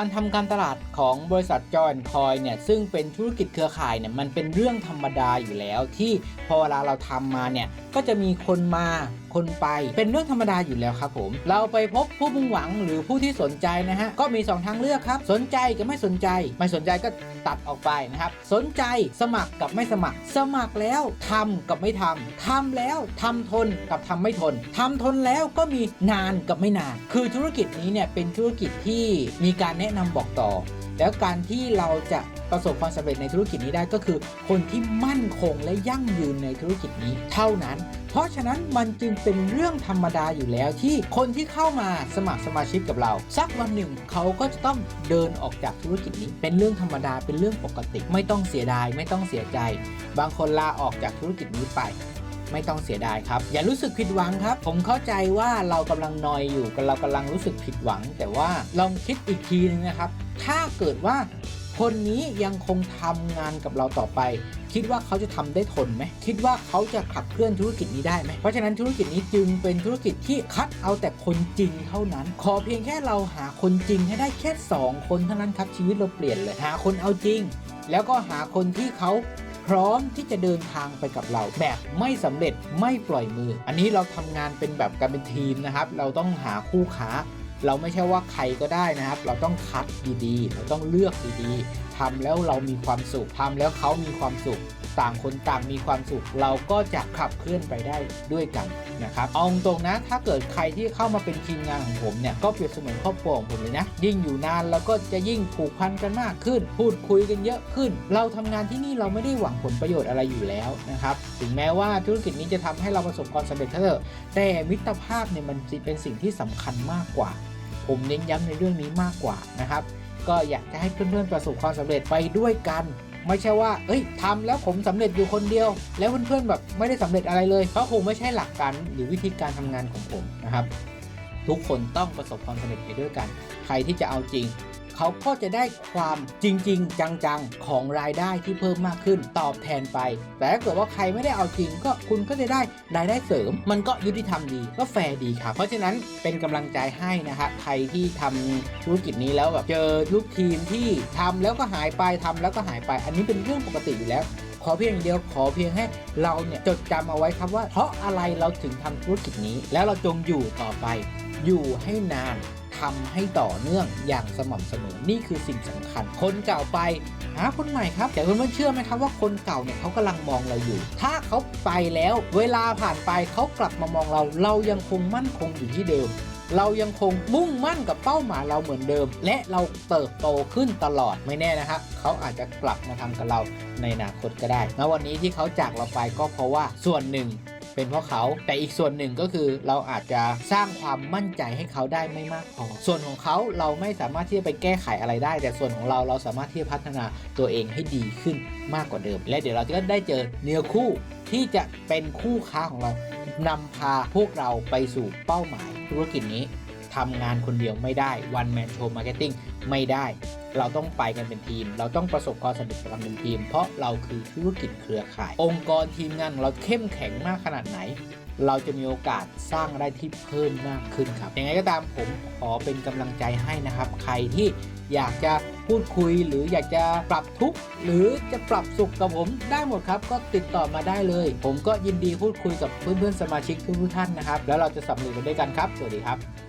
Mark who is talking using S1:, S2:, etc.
S1: การทำการตลาดของบริษัทจอยคอยเนี่ยซึ่งเป็นธุรกิจเครือข่ายเนี่ยมันเป็นเรื่องธรรมดาอยู่แล้วที่พอเวลาเราทำมาเนี่ยก็จะมีคนมาคนไปเป็นเรื่องธรรมดาอยู่แล้วครับผม เราไปพบผู้มุ่งหวังหรือผู้ที่สนใจนะฮะ ก็มี 2 ทางเลือกครับ สนใจกับไม่สนใจ ไม่สนใจก็ตัดออกไปนะครับ สนใจสมัครกับไม่สมัคร สมัครแล้วทำกับไม่ทำทำแล้วทำทนกับทำไม่ทนทำทนแล้วก็มีนานกับไม่นาน คือธุรกิจนี้เนี่ยเป็นธุรกิจที่มีการแนะนำบอกต่อ แล้วการที่เราจะประสบความสำเร็จในธุรกิจนี้ได้ก็คือ คนที่มั่นคงและยั่งยืนในธุรกิจนี้เท่านั้น เพราะฉะนั้นมันจึงเป็นเรื่องธรรมดาอยู่แล้วที่คนที่เข้ามาสมัครสมาชิกกับเรา สักวันหนึ่งเขาก็จะต้องเดินออกจากธุรกิจนี้ เป็นเรื่องธรรมดาเป็นเรื่องปกติ ไม่ต้องเสียดายไม่ต้องเสียใจ บางคนลาออกจากธุรกิจนี้ไป ไม่ต้องเสียดายครับ อย่ารู้สึกผิดหวังครับ ผมเข้าใจว่าเรากำลังนอยอยู่เรากำลังรู้สึกผิดหวัง แต่ว่าลองคิดอีกทีนึงนะครับ ถ้าเกิดว่าคนนี้ยังคงทำงานกับเราต่อไป คิดว่าเขาจะทำได้ทนไหมคิดว่าเขาจะขับเคลื่อนธุรกิจนี้ได้ไหมเพราะฉะนั้นธุรกิจนี้จึงเป็นธุรกิจที่คัดเอาแต่คนจริงเท่านั้น ขอเพียงแค่เราหาคนจริงให้ได้แค่ 2 คนเท่านั้นครับชีวิตเราเปลี่ยนเลยหาคนเอาจริง แล้วก็หาคนที่เขา พร้อมที่จะเดินทางไปกับเรา แบบไม่สำเร็จไม่ปล่อยมือ อันนี้เราทำงานเป็นแบบการเป็นทีมนะครับ เราต้องหาคู่ค้า เราไม่ใช่ว่าใครก็ได้นะครับ เราต้องคัดดีๆ เราต้องเลือกดีๆ ทำแล้วเรามีความสุขทำแล้วเขามีความสุข ต่างคนต่างมีความสุข เราก็จะขับเคลื่อนไปได้ด้วยกันนะครับเอาตรงนะถ้าเกิดใครที่เข้ามาเป็นทีมงานของผมเนี่ยก็เปรียบเสมือนครอบครัวของผมเลยนะยิ่งอยู่นานเราก็จะยิ่งผูกพันกันมากขึ้น พูดคุยกันเยอะขึ้น เราทำงานที่นี่เราไม่ได้หวังผลประโยชน์อะไรอยู่แล้วนะครับถึงแม้ว่าธุรกิจนี้จะทำให้เราประสบความสำเร็จเถอะแต่มิตรภาพเนี่ยมันเป็นสิ่งที่สำคัญมากกว่า ผมเน้นย้ำในเรื่องนี้มากกว่านะครับ ก็อยากจะให้เพื่อนๆประสบความสำเร็จไปด้วยกัน ไม่ใช่ว่า เอ้ยทำแล้วผมสำเร็จอยู่คนเดียว แล้วเพื่อนๆแบบไม่ได้สำเร็จอะไรเลยเพราะคงไม่ใช่หลักการหรือวิธีการทำงานของผมนะครับ ทุกคนต้องประสบความสำเร็จไปด้วยกัน ใครที่จะเอาจริง เขาก็จะได้ความจริง ๆ จังๆ ของรายได้ที่เพิ่มมากขึ้นตอบแทนไป แต่ถ้าเกิดว่าใครไม่ได้เอาจริงก็คุณก็จะได้รายได้เสริม มันก็ยุติธรรมดีก็แฟร์ดีครับเพราะฉะนั้นเป็นกำลังใจให้นะครับใครที่ทำธุรกิจนี้แล้วแบบเจอลูกทีมที่ทำแล้วก็หายไปทำแล้วก็หายไป อันนี้เป็นเรื่องปกติอยู่แล้วขอเพียงอย่างเดียวขอเพียงให้เราเนี่ยจดจำเอาไว้ครับว่าเพราะอะไรเราถึงทำธุรกิจนี้ แล้วเราจงอยู่ต่อไป อยู่ให้นาน ทำให้ต่อเนื่องอย่างสม่ำเสมอนี่คือสิ่งสำคัญ คนเก่าไปหาคนใหม่ครับแต่เพื่อนๆเชื่อไหมครับว่าคนเก่าเนี่ยเขากำลังมองเราอยู่ ถ้าเขาไปแล้ว เวลาผ่านไปเขากลับมามองเรา เรายังคงมั่นคงอยู่ที่เดิมเรายังคงมุ่งมั่นกับเป้าหมายเราเหมือนเดิม และเราเติบโตขึ้นตลอดไม่แน่นะครับเขาอาจจะกลับมาทำกับเราในอนาคตก็ได้ณวันนี้ที่เขาจากเราไปก็เพราะว่าส่วนหนึ่ง เป็นเพราะเขา แต่อีกส่วนหนึ่งก็คือเราอาจจะสร้างความมั่นใจให้เขาได้ไม่มากพอ ส่วนของเขาเราไม่สามารถที่จะไปแก้ไขอะไรได้ แต่ส่วนของเราเราสามารถที่จะพัฒนาตัวเองให้ดีขึ้นมากกว่าเดิม และเดี๋ยวเราจะได้เจอเนื้อคู่ที่จะเป็นคู่ค้าของเรานำพาพวกเราไปสู่เป้าหมายธุรกิจนี้ ทำงานคนเดียวไม่ได้ one man show marketing ไม่ได้ เราต้องไปกันเป็นทีม เราต้องประสบความสำเร็จกันเป็นทีม เพราะเราคือธุรกิจเครือข่าย องค์กรทีมงานเราเข้มแข็งมากขนาดไหน เราจะมีโอกาสสร้างได้ที่เพิ่มมากขึ้นครับยังไงก็ตามผมขอเป็นกำลังใจให้นะครับ ใครที่อยากจะพูดคุยหรืออยากจะปรับทุกข์หรือจะปรับสุขกับผมได้หมดครับ ก็ติดต่อมาได้เลย ผมก็ยินดีพูดคุยกับเพื่อนๆสมาชิกทุกท่านนะครับ แล้วเราจะสำเร็จกันด้วยกันครับ สวัสดีครับ